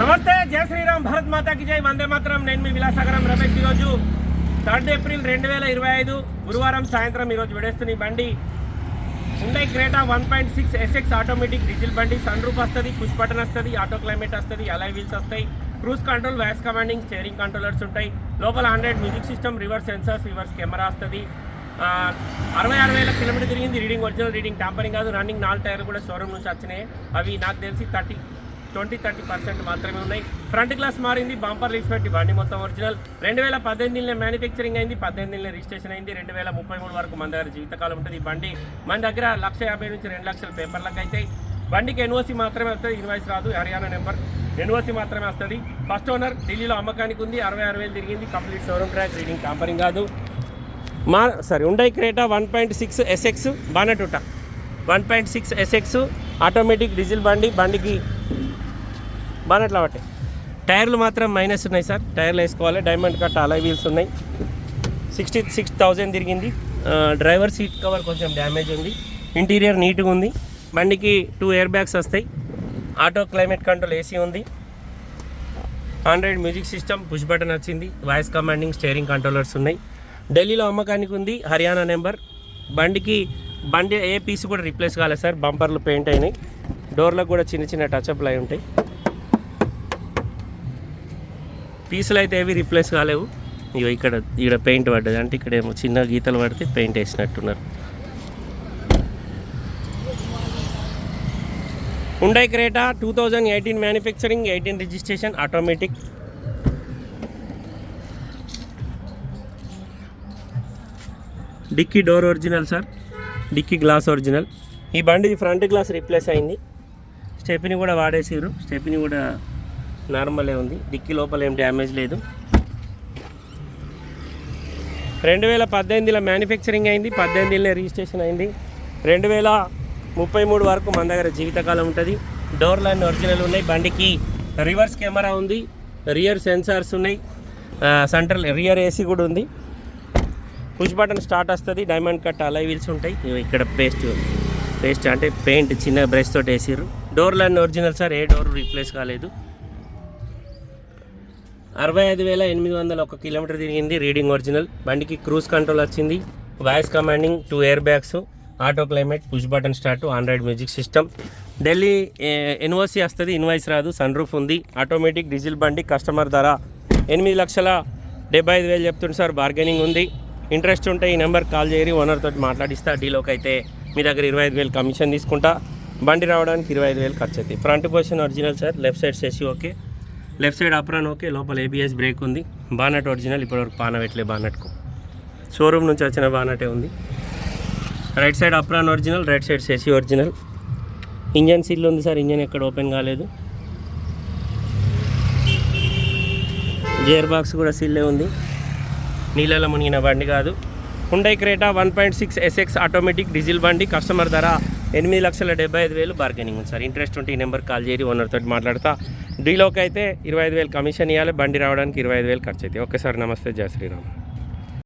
నమస్తే జయ శ్రీరామ్ భారత్ మాతాకి జై. వందే మాత్రం. నేను మీ విలాసాగరం రమేష్ ఈరోజు థర్డ్ ఏప్రిల్ రెండు వేల ఇరవై ఐదు గురువారం సాయంత్రం ఈరోజు విడేస్తున్న బండి. Hyundai Creta one point six SX automatic diesel బండి. సన్ రూఫ్ వస్తుంది పుష్ బటన్ వస్తుంది ఆటో క్లైమేట్ వస్తుంది అలై వీల్స్ వస్తాయి. Cruise control voice commanding steering controllers ఉంటాయి. లోపల hundred music system reverse sensors reverse camera వస్తుంది. అరవై ఆరు వేల కిలోమీటర్ తిరిగింది. రీడింగ్ ఒరిజినల్ రీడింగ్ టాంపరింగ్ కాదు. రన్నింగ్ నాలుగు టైర్లు కూడా షోరూమ్ నుంచి వచ్చినాయి. అవి నాకు తెలిసి థర్టీ ట్వంటీ థర్టీ పర్సెంట్ మాత్రమే ఉన్నాయి. ఫ్రంట్ గ్లాస్ మారింది బంపర్ లీఫ్ పెట్టి బండి మొత్తం ఒరిజినల్. రెండు వేల పద్దెనిమిదిలో మ్యానుఫ్యాక్చరింగ్ అయింది పద్దెనిమిదిలో రిజిస్ట్రేషన్ అయింది రెండు వేల ముప్పై మూడు వరకు మన దగ్గర జీవితకాలం ఉంటుంది. ఈ బండి మన దగ్గర లక్ష యాభై నుంచి రెండు లక్షల పేపర్లకు అయితే బండికి ఎన్ఓసి మాత్రమే వస్తుంది ఇన్వాయిస్ రాదు హర్యానా నెంబర్ ఎన్ఓసి మాత్రమే వస్తుంది. ఫస్ట్ ఓనర్ ఢిల్లీలో అమ్మకానికి ఉంది అరవై ఆరు వేలు తిరిగింది complete showroom track reading tampering కాదు. మా sorry Hyundai Creta one point six SX బానటుట one point six SX automatic diesel బండి బండికి బానట్లా పట్టే టైర్లు మాత్రం మైనస్ ఉన్నాయి సార్. టైర్లు వేసుకోవాలి. డైమండ్ కట్ అలై వీల్స్ ఉన్నాయి. సిక్స్టీ సిక్స్ థౌజండ్ తిరిగింది. డ్రైవర్ సీట్ కవర్ కొంచెం డ్యామేజ్ ఉంది. ఇంటీరియర్ నీట్గా ఉంది. బండికి టూ ఎయిర్ బ్యాగ్స్ వస్తాయి. ఆటో క్లైమేట్ కంట్రోల్ ఏసీ ఉంది. Android music system push button వచ్చింది. వాయిస్ కమాండింగ్ స్టేరింగ్ కంట్రోలర్స్ ఉన్నాయి. ఢిల్లీలో అమ్మకానికి ఉంది. హర్యానా నెంబర్ బండికి బండి ఏ పీస్ కూడా రీప్లేస్ కాలేదు సార్. బంపర్లు పెయింట్ అయినాయి. డోర్లకు కూడా చిన్న చిన్న టచ్అప్లు అయి ఉంటాయి. పీసులు అయితే ఏవి రీప్లేస్ కాలేవు. ఇగో ఇక్కడ ఇక్కడ పెయింట్ పడ్డది. అంటే ఇక్కడ ఏమో చిన్న గీతలు పడితే paint వేసినట్టున్నారు. Hyundai Creta two thousand eighteen manufacturing eighteen registration automatic dickey door original sir dickey glass original. ఈ బండి ఫ్రంట్ గ్లాస్ రీప్లేస్ అయింది. స్టెప్ని కూడా వాడేసారు స్టెప్ని కూడా నార్మలే ఉంది. డిక్కీ లోపల ఏం డ్యామేజ్ లేదు. రెండు వేల పద్దెనిమిదిలో మ్యానుఫ్యాక్చరింగ్ అయింది. పద్దెనిమిదిలో రిజిస్ట్రేషన్ అయింది. రెండు వేల ముప్పై మూడు వరకు మన దగ్గర జీవితకాలం ఉంటుంది. డోర్ అన్ని ఒరిజినల్ ఉన్నాయి. బండికి రివర్స్ కెమెరా ఉంది. రియర్ సెన్సార్స్ ఉన్నాయి. సెంట్రల్ రియర్ ఏసీ కూడా ఉంది. పుష్ బటన్ స్టార్ట్ వస్తుంది డైమండ్ కట్ అలై వీల్స్ ఉంటాయి. ఇక్కడ పేస్ట్ పేస్ట్ అంటే పెయింట్ చిన్న బ్రష్ తోటి వేసిర్రు. డోర్లు అన్ని ఒరిజినల్ సార్ ఏ డోర్ రీప్లేస్ కాలేదు. అరవై ఐదు వేల ఎనిమిది వందల ఒక కిలోమీటర్ తిరిగింది రీడింగ్ ఒరిజినల్. బండికి క్రూజ్ కంట్రోల్ వచ్చింది. Voice commanding two air bags auto climate push button start android music system. Delhi NOC వస్తుంది ఇన్వాయిస్ రాదు సన్ రూఫ్ ఉంది. ఆటోమేటిక్ డీజిల్ బండి కస్టమర్ ధర ఎనిమిది లక్షల డెబ్బై ఐదు వేలు చెప్తుంది సార్ బార్గెనింగ్ ఉంది. ఇంట్రెస్ట్ ఉంటే ఈ నెంబర్ కాల్ చేయరి ఓనర్తో మాట్లాడిస్తా డీలోకి అయితే మీ దగ్గర ఇరవై ఐదు వేలు కమిషన్ తీసుకుంటా. బండి రావడానికి ఇరవై ఐదు వేలు ఖర్చు అవుతాయి. Front position original sir left side సెసి okay left side apron okay లోపల ఏబిఎస్ బ్రేక్ ఉంది. బానట్ ఒరిజినల్ ఇప్పటివరకు పాన పెట్టలే బానట్కు షోరూమ్ నుంచి వచ్చిన బానటే ఉంది. Right side apron original right side సెసి original engine seal ఉంది సార్ ఇంజన్ ఎక్కడ ఓపెన్ కాలేదు. గేర్ బాక్స్ కూడా సీల్లే ఉంది. నీళ్ళలో మునిగిన బండి కాదు. Hyundai Creta one point six SX automatic diesel బండి కస్టమర్ ధర ఎనిమిది లక్షల డెబ్బై ఐదు వేలు బార్గెనింగ్ ఉంది సార్. ఇంట్రెస్ట్ ఉంటే ఈ నెంబర్ కాల్ చేయరి ఓనర్ తోటి మాట్లాడతా. డీలోకి అయితే ఇరవై ఐదు వేలు కమిషన్ ఇవ్వాలి బండి రావడానికి ఇరవై ఐదు వేలు ఖర్చు అయితే ఓకే సార్ నమస్తే జయ శ్రీరామ్.